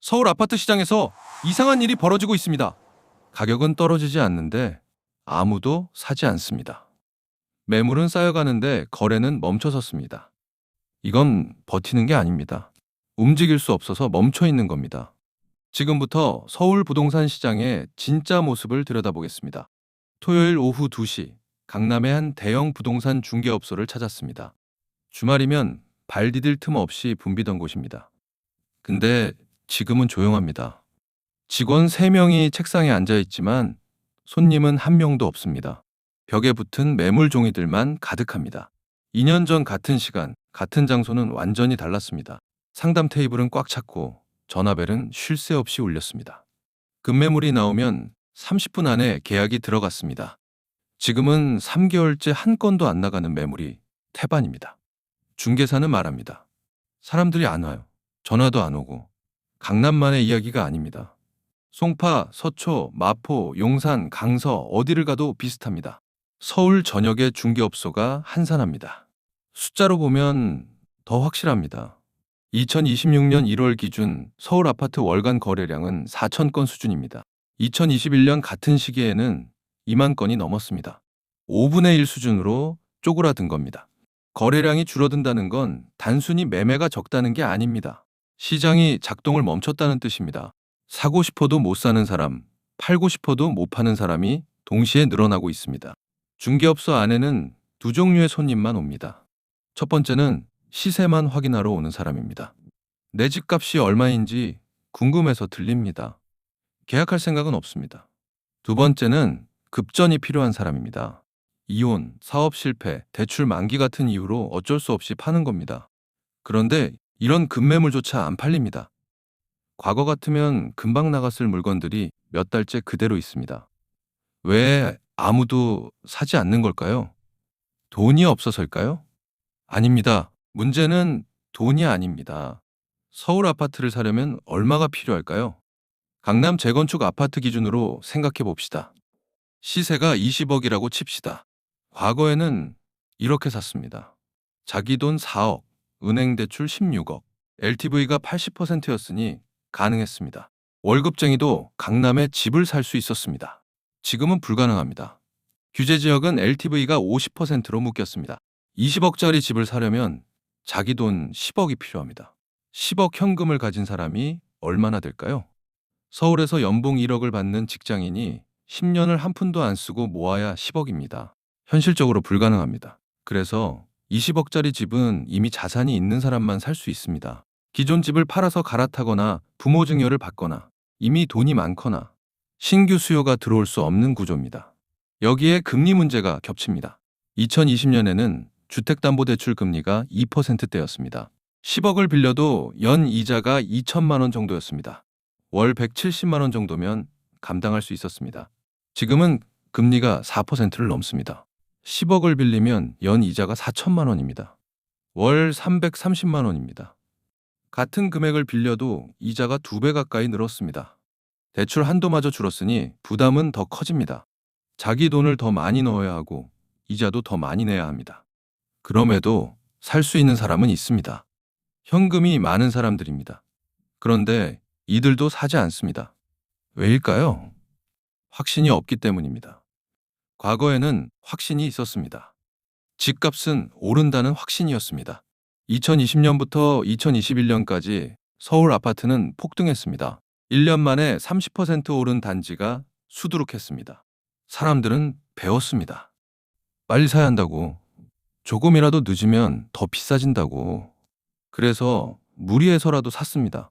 서울 아파트 시장에서 이상한 일이 벌어지고 있습니다. 가격은 떨어지지 않는데 아무도 사지 않습니다. 매물은 쌓여가는데 거래는 멈춰섰습니다. 이건 버티는 게 아닙니다. 움직일 수 없어서 멈춰 있는 겁니다. 지금부터 서울 부동산 시장의 진짜 모습을 들여다보겠습니다. 토요일 오후 2시 강남의 한 대형 부동산 중개업소를 찾았습니다. 주말이면 발 디딜 틈 없이 붐비던 곳입니다. 근데 지금은 조용합니다. 직원 3명이 책상에 앉아 있지만 손님은 한 명도 없습니다. 벽에 붙은 매물 종이들만 가득합니다. 2년 전 같은 시간, 같은 장소는 완전히 달랐습니다. 상담 테이블은 꽉 찼고 전화벨은 쉴 새 없이 울렸습니다. 급매물이 나오면 30분 안에 계약이 들어갔습니다. 지금은 3개월째 한 건도 안 나가는 매물이 태반입니다. 중개사는 말합니다. 사람들이 안 와요. 전화도 안 오고. 강남만의 이야기가 아닙니다. 송파, 서초, 마포, 용산, 강서 어디를 가도 비슷합니다. 서울 전역의 중개업소가 한산합니다. 숫자로 보면 더 확실합니다. 2026년 1월 기준 서울 아파트 월간 거래량은 4천 건 수준입니다. 2021년 같은 시기에는 2만 건이 넘었습니다. 5분의 1 수준으로 쪼그라든 겁니다. 거래량이 줄어든다는 건 단순히 매매가 적다는 게 아닙니다. 시장이 작동을 멈췄다는 뜻입니다. 사고 싶어도 못 사는 사람, 팔고 싶어도 못 파는 사람이 동시에 늘어나고 있습니다. 중개업소 안에는 두 종류의 손님만 옵니다. 첫 번째는 시세만 확인하러 오는 사람입니다. 내 집값이 얼마인지 궁금해서 들립니다. 계약할 생각은 없습니다. 두 번째는 급전이 필요한 사람입니다. 이혼, 사업 실패, 대출 만기 같은 이유로 어쩔 수 없이 파는 겁니다. 그런데 이런 급매물조차 안 팔립니다. 과거 같으면 금방 나갔을 물건들이 몇 달째 그대로 있습니다. 왜 아무도 사지 않는 걸까요? 돈이 없어서일까요? 아닙니다. 문제는 돈이 아닙니다. 서울 아파트를 사려면 얼마가 필요할까요? 강남 재건축 아파트 기준으로 생각해 봅시다. 시세가 20억이라고 칩시다. 과거에는 이렇게 샀습니다. 자기 돈 4억, 은행 대출 16억, LTV가 80%였으니 가능했습니다. 월급쟁이도 강남에 집을 살 수 있었습니다. 지금은 불가능합니다. 규제 지역은 LTV가 50%로 묶였습니다. 20억짜리 집을 사려면 자기 돈 10억이 필요합니다. 10억 현금을 가진 사람이 얼마나 될까요? 서울에서 연봉 1억을 받는 직장인이 10년을 한 푼도 안 쓰고 모아야 10억입니다. 현실적으로 불가능합니다. 그래서 20억짜리 집은 이미 자산이 있는 사람만 살 수 있습니다. 기존 집을 팔아서 갈아타거나 부모 증여를 받거나 이미 돈이 많거나 신규 수요가 들어올 수 없는 구조입니다. 여기에 금리 문제가 겹칩니다. 2020년에는 주택담보대출 금리가 2%대였습니다. 10억을 빌려도 연 이자가 2천만 원 정도였습니다. 월 170만 원 정도면 감당할 수 있었습니다. 지금은 금리가 4%를 넘습니다. 10억을 빌리면 연 이자가 4천만 원입니다. 월 330만 원입니다. 같은 금액을 빌려도 이자가 두배 가까이 늘었습니다. 대출 한도마저 줄었으니 부담은 더 커집니다. 자기 돈을 더 많이 넣어야 하고 이자도 더 많이 내야 합니다. 그럼에도 살 수 있는 사람은 있습니다. 현금이 많은 사람들입니다. 그런데 이들도 사지 않습니다. 왜일까요? 확신이 없기 때문입니다. 과거에는 확신이 있었습니다. 집값은 오른다는 확신이었습니다. 2020년부터 2021년까지 서울 아파트는 폭등했습니다. 1년 만에 30% 오른 단지가 수두룩했습니다. 사람들은 배웠습니다. 빨리 사야 한다고. 조금이라도 늦으면 더 비싸진다고. 그래서 무리해서라도 샀습니다.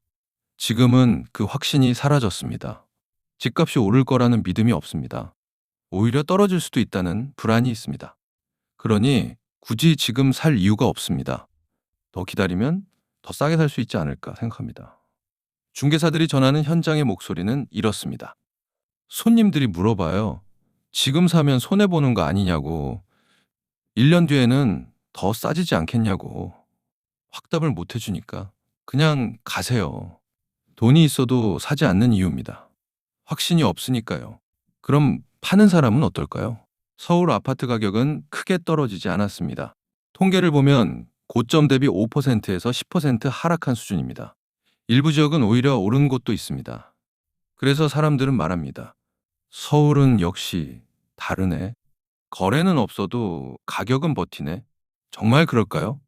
지금은 그 확신이 사라졌습니다. 집값이 오를 거라는 믿음이 없습니다. 오히려 떨어질 수도 있다는 불안이 있습니다. 그러니 굳이 지금 살 이유가 없습니다. 더 기다리면 더 싸게 살 수 있지 않을까 생각합니다. 중개사들이 전하는 현장의 목소리는 이렇습니다. 손님들이 물어봐요. 지금 사면 손해보는 거 아니냐고. 1년 뒤에는 더 싸지지 않겠냐고. 확답을 못 해주니까 그냥 가세요. 돈이 있어도 사지 않는 이유입니다. 확신이 없으니까요. 그럼 파는 사람은 어떨까요? 서울 아파트 가격은 크게 떨어지지 않았습니다. 통계를 보면 고점 대비 5%에서 10% 하락한 수준입니다. 일부 지역은 오히려 오른 곳도 있습니다. 그래서 사람들은 말합니다. 서울은 역시 다르네. 거래는 없어도 가격은 버티네. 정말 그럴까요?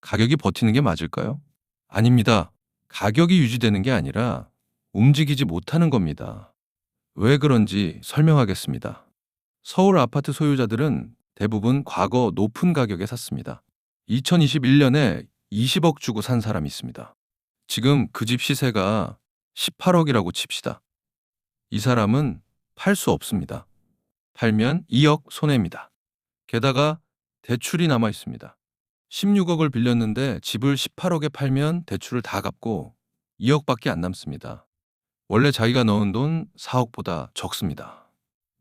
가격이 버티는 게 맞을까요? 아닙니다. 가격이 유지되는 게 아니라 움직이지 못하는 겁니다. 왜 그런지 설명하겠습니다. 서울 아파트 소유자들은 대부분 과거 높은 가격에 샀습니다. 2021년에 20억 주고 산 사람이 있습니다. 지금 그 집 시세가 18억이라고 칩시다. 이 사람은 팔 수 없습니다. 팔면 2억 손해입니다. 게다가 대출이 남아 있습니다. 16억을 빌렸는데 집을 18억에 팔면 대출을 다 갚고 2억밖에 안 남습니다. 원래 자기가 넣은 돈 4억보다 적습니다.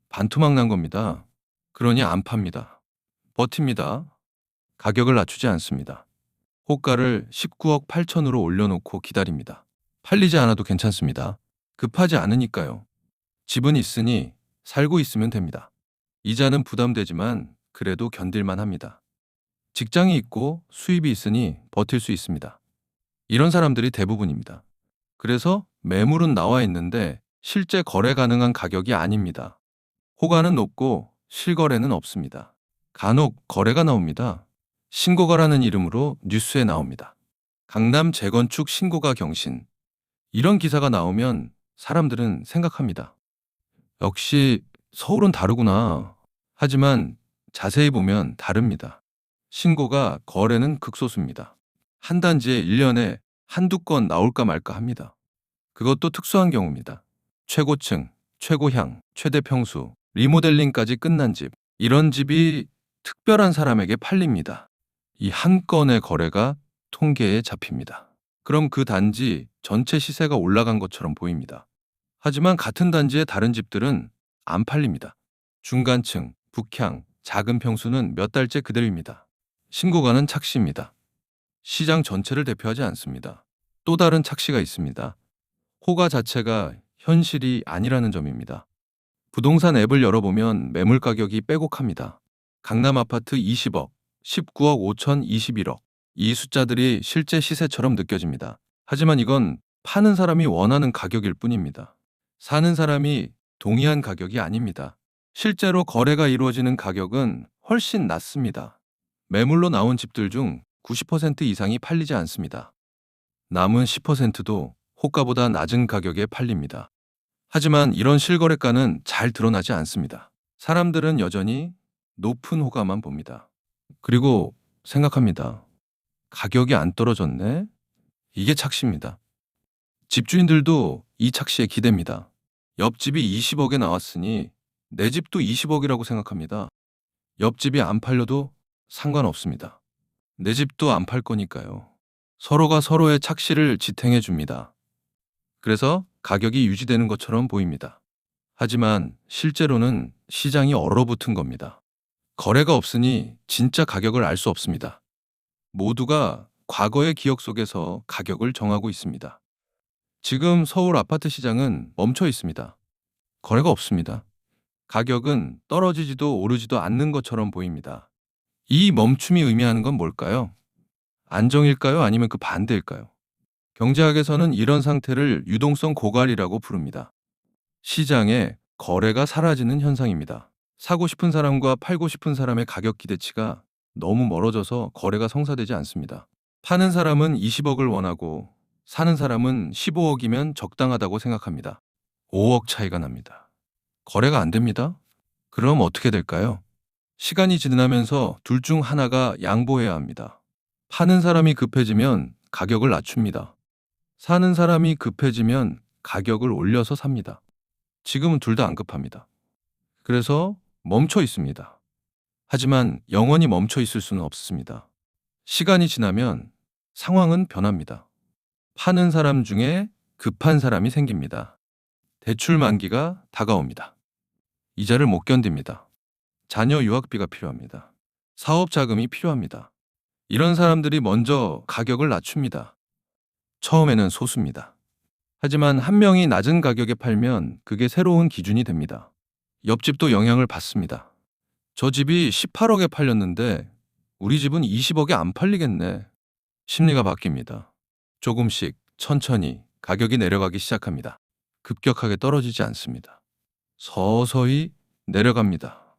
반토막 난 겁니다. 그러니 안 팝니다. 버팁니다. 가격을 낮추지 않습니다. 호가를 19억 8천으로 올려놓고 기다립니다. 팔리지 않아도 괜찮습니다. 급하지 않으니까요. 집은 있으니 살고 있으면 됩니다. 이자는 부담되지만 그래도 견딜만 합니다. 직장이 있고 수입이 있으니 버틸 수 있습니다. 이런 사람들이 대부분입니다. 그래서 매물은 나와 있는데 실제 거래 가능한 가격이 아닙니다. 호가는 높고 실거래는 없습니다. 간혹 거래가 나옵니다. 신고가라는 이름으로 뉴스에 나옵니다. 강남 재건축 신고가 경신. 이런 기사가 나오면 사람들은 생각합니다. 역시 서울은 다르구나. 하지만 자세히 보면 다릅니다. 신고가 거래는 극소수입니다. 한 단지에 1년에 한두 건 나올까 말까 합니다. 그것도 특수한 경우입니다. 최고층, 최고향, 최대 평수, 리모델링까지 끝난 집. 이런 집이 특별한 사람에게 팔립니다. 이 한 건의 거래가 통계에 잡힙니다. 그럼 그 단지 전체 시세가 올라간 것처럼 보입니다. 하지만 같은 단지의 다른 집들은 안 팔립니다. 중간층, 북향, 작은 평수는 몇 달째 그대로입니다. 신고가는 착시입니다. 시장 전체를 대표하지 않습니다. 또 다른 착시가 있습니다. 호가 자체가 현실이 아니라는 점입니다. 부동산 앱을 열어보면 매물 가격이 빼곡합니다. 강남 아파트 20억, 19억 5천 21억. 이 숫자들이 실제 시세처럼 느껴집니다. 하지만 이건 파는 사람이 원하는 가격일 뿐입니다. 사는 사람이 동의한 가격이 아닙니다. 실제로 거래가 이루어지는 가격은 훨씬 낮습니다. 매물로 나온 집들 중 90% 이상이 팔리지 않습니다. 남은 10%도 호가보다 낮은 가격에 팔립니다. 하지만 이런 실거래가는 잘 드러나지 않습니다. 사람들은 여전히 높은 호가만 봅니다. 그리고 생각합니다. 가격이 안 떨어졌네? 이게 착시입니다. 집주인들도 이 착시에 기댑니다. 옆집이 20억에 나왔으니 내 집도 20억이라고 생각합니다. 옆집이 안 팔려도 상관없습니다. 내 집도 안 팔 거니까요. 서로가 서로의 착시를 지탱해 줍니다. 그래서 가격이 유지되는 것처럼 보입니다. 하지만 실제로는 시장이 얼어붙은 겁니다. 거래가 없으니 진짜 가격을 알 수 없습니다. 모두가 과거의 기억 속에서 가격을 정하고 있습니다. 지금 서울 아파트 시장은 멈춰 있습니다. 거래가 없습니다. 가격은 떨어지지도 오르지도 않는 것처럼 보입니다. 이 멈춤이 의미하는 건 뭘까요? 안정일까요? 아니면 그 반대일까요? 경제학에서는 이런 상태를 유동성 고갈이라고 부릅니다. 시장에 거래가 사라지는 현상입니다. 사고 싶은 사람과 팔고 싶은 사람의 가격 기대치가 너무 멀어져서 거래가 성사되지 않습니다. 파는 사람은 20억을 원하고 사는 사람은 15억이면 적당하다고 생각합니다. 5억 차이가 납니다. 거래가 안 됩니다. 그럼 어떻게 될까요? 시간이 지나면서 둘 중 하나가 양보해야 합니다. 파는 사람이 급해지면 가격을 낮춥니다. 사는 사람이 급해지면 가격을 올려서 삽니다. 지금은 둘 다 안 급합니다. 그래서 멈춰 있습니다. 하지만 영원히 멈춰 있을 수는 없습니다. 시간이 지나면 상황은 변합니다. 파는 사람 중에 급한 사람이 생깁니다. 대출 만기가 다가옵니다. 이자를 못 견딥니다. 자녀 유학비가 필요합니다. 사업 자금이 필요합니다. 이런 사람들이 먼저 가격을 낮춥니다. 처음에는 소수입니다. 하지만 한 명이 낮은 가격에 팔면 그게 새로운 기준이 됩니다. 옆집도 영향을 받습니다. 저 집이 18억에 팔렸는데 우리 집은 20억에 안 팔리겠네. 심리가 바뀝니다. 조금씩 천천히 가격이 내려가기 시작합니다. 급격하게 떨어지지 않습니다. 서서히 내려갑니다.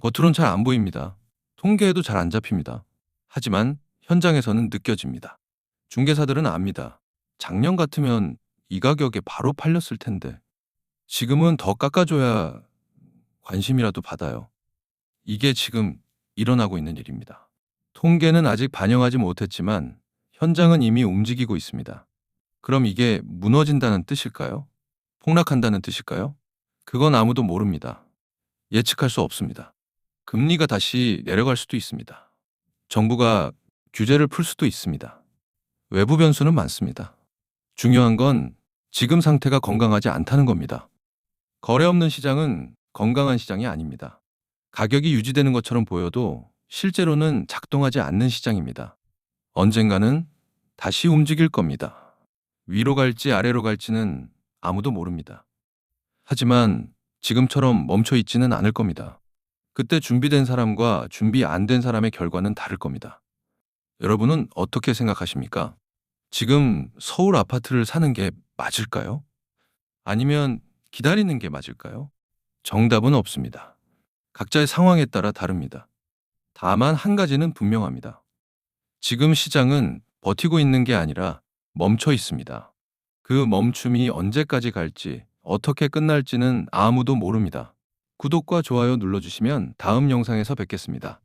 겉으론 잘 안 보입니다. 통계에도 잘 안 잡힙니다. 하지만 현장에서는 느껴집니다. 중개사들은 압니다. 작년 같으면 이 가격에 바로 팔렸을 텐데 지금은 더 깎아줘야 관심이라도 받아요. 이게 지금 일어나고 있는 일입니다. 통계는 아직 반영하지 못했지만 현장은 이미 움직이고 있습니다. 그럼 이게 무너진다는 뜻일까요? 폭락한다는 뜻일까요? 그건 아무도 모릅니다. 예측할 수 없습니다. 금리가 다시 내려갈 수도 있습니다. 정부가 규제를 풀 수도 있습니다. 외부 변수는 많습니다. 중요한 건 지금 상태가 건강하지 않다는 겁니다. 거래 없는 시장은 건강한 시장이 아닙니다. 가격이 유지되는 것처럼 보여도 실제로는 작동하지 않는 시장입니다. 언젠가는 다시 움직일 겁니다. 위로 갈지 아래로 갈지는 아무도 모릅니다. 하지만 지금처럼 멈춰 있지는 않을 겁니다. 그때 준비된 사람과 준비 안 된 사람의 결과는 다를 겁니다. 여러분은 어떻게 생각하십니까? 지금 서울 아파트를 사는 게 맞을까요? 아니면 기다리는 게 맞을까요? 정답은 없습니다. 각자의 상황에 따라 다릅니다. 다만 한 가지는 분명합니다. 지금 시장은 버티고 있는 게 아니라 멈춰 있습니다. 그 멈춤이 언제까지 갈지, 어떻게 끝날지는 아무도 모릅니다. 구독과 좋아요 눌러주시면 다음 영상에서 뵙겠습니다.